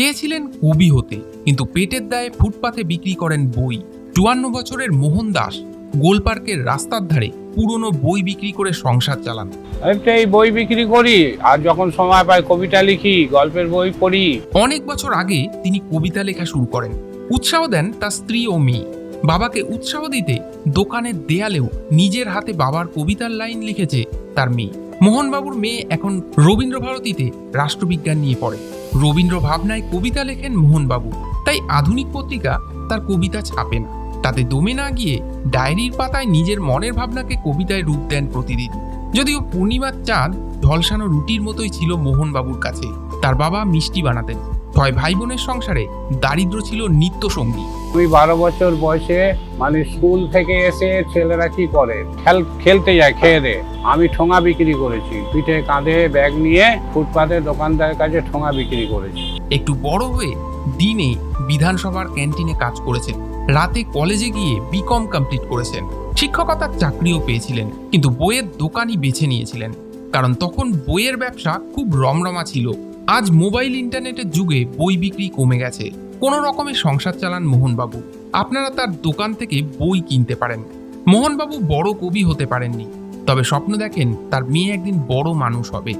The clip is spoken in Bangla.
চেয়েছিলেন কবি হতে কিন্তু পেটের দায়ে ফুটপাতে বিক্রি করেন বই। চুয়ান্ন বছরের মোহন দাস গোলপার্কের রাস্তার ধারে পুরনো বই বিক্রি করে সংসার চালান। আমি তো এই বই বিক্রি করি আর যখন সময় পাই কবিতা লিখি গল্পের বই পড়ি। অনেক বছর আগে তিনি কবিতা লেখা শুরু করেন। উৎসাহ দেন তার স্ত্রী ও মেয়ে। বাবাকে উৎসাহ দিতে দোকানের দেয়ালেও নিজের হাতে বাবার কবিতার লাইন লিখেছে তার মেয়ে। মোহনবাবুর মেয়ে এখন রবীন্দ্র ভারতীতে রাষ্ট্রবিজ্ঞান নিয়ে পড়ে। রবীন্দ্র ভাবনায় কবিতা লেখেন মোহনবাবু। তাই আধুনিক পত্রিকা তার কবিতা ছাপে না। তাতে দমে না গিয়ে ডায়েরির পাতায় নিজের মনের ভাবনাকে কবিতায় রূপ দেন প্রতিদিন। যদিও পূর্ণিমার চাঁদ ঢলসানো রুটির মতোই ছিল মোহনবাবুর কাছে। তার বাবা মিষ্টি বানাতেন। ছয় ভাই বোনের সংসারে দারিদ্র ছিল নিত্য সঙ্গী আমি বারো বছর বয়সে মানে স্কুল থেকে এসে ছেলেরা কি করে? খেল খেলতে যায় খেয়ে দে। আমি ঠোঙা বিক্রি করেছি। পিঠে কাঁধে ব্যাগ নিয়ে ফুটপাতে দোকানদারের কাছে ঠোঙা বিক্রি করেছি। একটু বড় হয়ে দিনে বিধানসভার ক্যান্টিনে কাজ করেছেন। রাতে কলেজে গিয়ে বিকম কমপ্লিট করেছেন। শিক্ষকতার চাকরিও পেয়েছিলেন কিন্তু বইয়ের দোকানই বেছে নিয়েছিলেন। কারণ তখন বইয়ের ব্যবসা খুব রমরমা ছিল। আজ মোবাইল ইন্টারনেটের যুগে বই বিক্রি কমে গেছে। কোনো রকমের সংসার চালান মোহনবাবু। আপনারা তার দোকান থেকে বই কিনতে পারেন। মোহনবাবু বড় কবি হতে পারেননি। তবে স্বপ্ন দেখেন তার মেয়ে একদিন বড় মানুষ হবে।